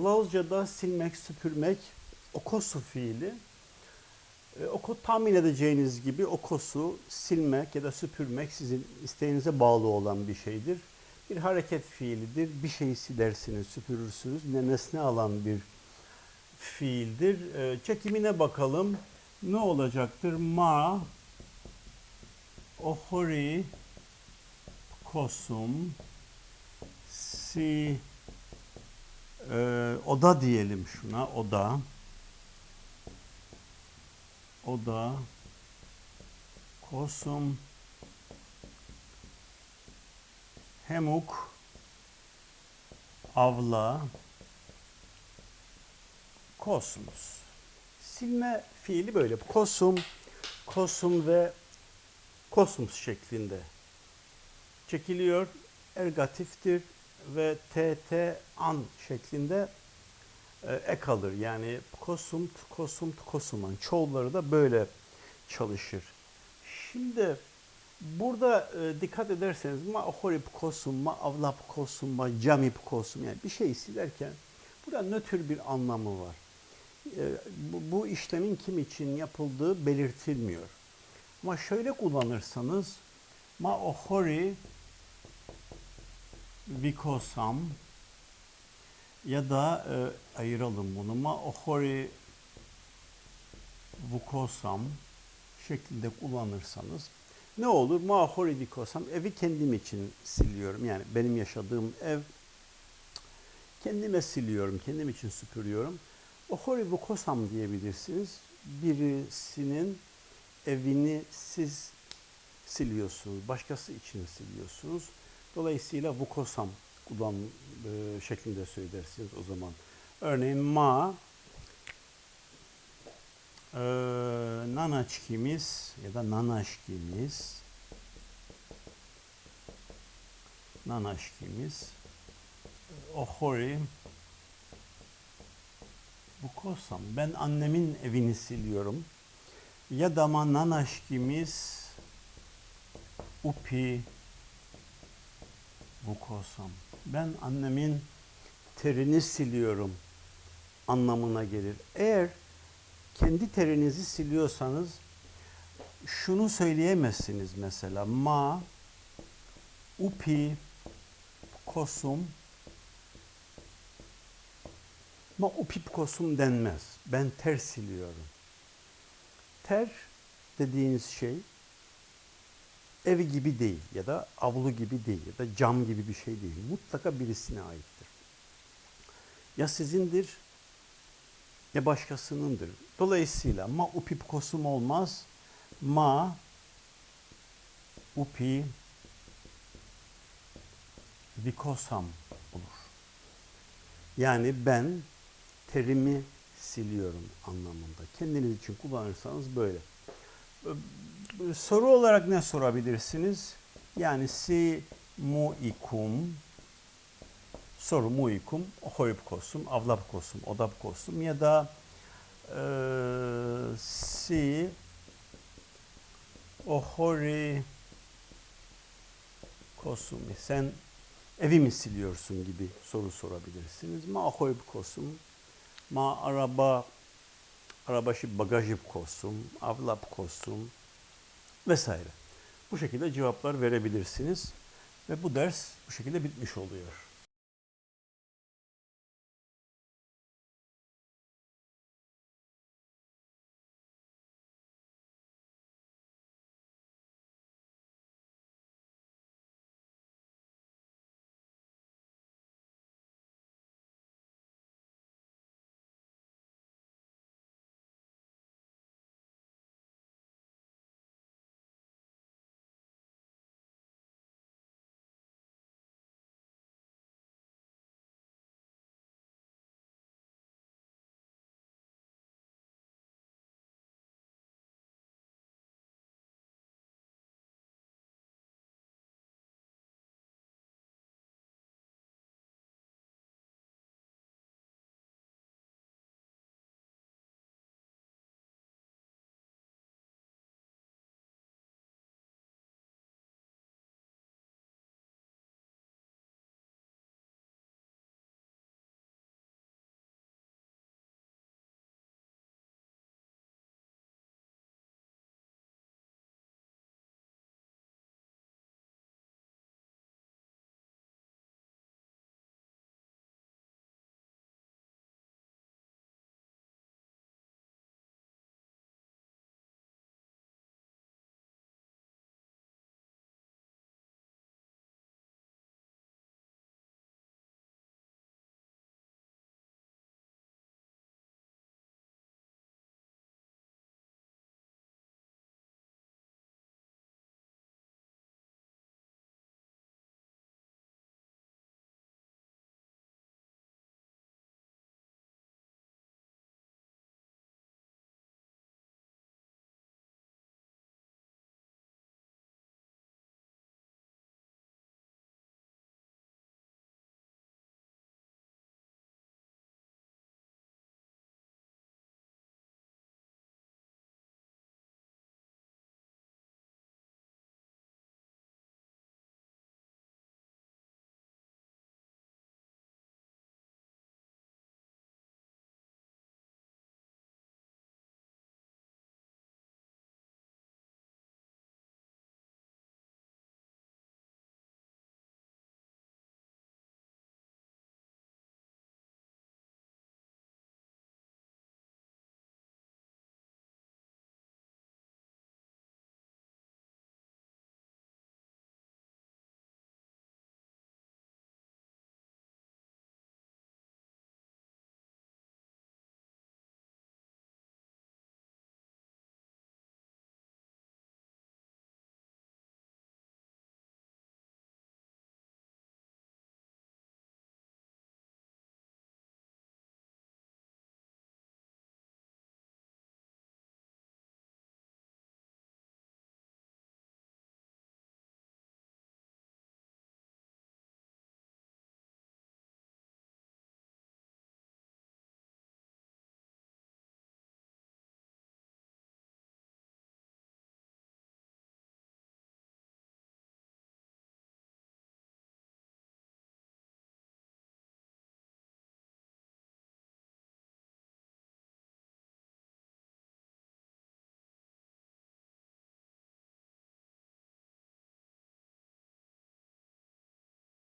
Lazca'da silmek, süpürmek okosu fiili. E, oku tahmin edeceğiniz gibi okosu silmek ya da süpürmek sizin isteğinize bağlı olan bir şeydir. Bir hareket fiilidir. Bir şeyi silersiniz, süpürürsünüz. Yine nesne alan bir fiildir. E, çekimine bakalım. Ne olacaktır? Ma ohori kosum si ee, oda diyelim şuna, oda. Oda. Kosum. Hemuk. Avla. Kosmos. Silme fiili böyle. Kosum, kosum ve kosmos şeklinde çekiliyor. Ergatiftir ve TT an şeklinde e, ek alır. Yani kosum, kosum, kosuman. Çoğulları da böyle çalışır. Şimdi burada e, dikkat ederseniz ma horip kosum, ma avlap kosum, ma camip kosum yani bir şey silerken burada nötr bir anlamı var. E, bu, bu işlemin kim için yapıldığı belirtilmiyor. Ama şöyle kullanırsanız ma ohori vikosam ya da e, ayıralım bunu ma ohori vukosam şeklinde kullanırsanız ne olur? Ma ohori vikosam evi kendim için siliyorum. Yani benim yaşadığım ev kendime siliyorum, kendim için süpürüyorum. Ohori vukosam diyebilirsiniz. Birisinin evini siz siliyorsunuz, başkası için siliyorsunuz. Dolayısıyla vukosam kullan e, şeklinde söylersiniz o zaman. Örneğin ma e, nanaçkimiz ya da nanaşkimiz nanaşkimiz ohori vukosam ben annemin evini siliyorum ya da ma nanaşkimiz upi vukosam. Ben annemin terini siliyorum anlamına gelir. Eğer kendi terinizi siliyorsanız şunu söyleyemezsiniz mesela ma upi kosum ma upip kosum denmez. Ben ter siliyorum. Ter dediğiniz şey evi gibi değil ya da avlu gibi değil ya da cam gibi bir şey değil. Mutlaka birisine aittir. Ya sizindir ya başkasınındır. Dolayısıyla ma upi kosum olmaz. Ma upi vikosam olur. Yani ben terimi siliyorum anlamında. Kendiniz için kullanırsanız böyle soru olarak ne sorabilirsiniz? Yani si mu ikum soru mu ikum hoyup kosum, avlap kosum, odap kosum ya da e, si ohori kosum sen evi mi siliyorsun gibi soru sorabilirsiniz. Ma hoyup kosum, ma araba arabaşı bagajı kosum, avlap kosum, vesaire. Bu şekilde cevaplar verebilirsiniz ve bu ders bu şekilde bitmiş oluyor.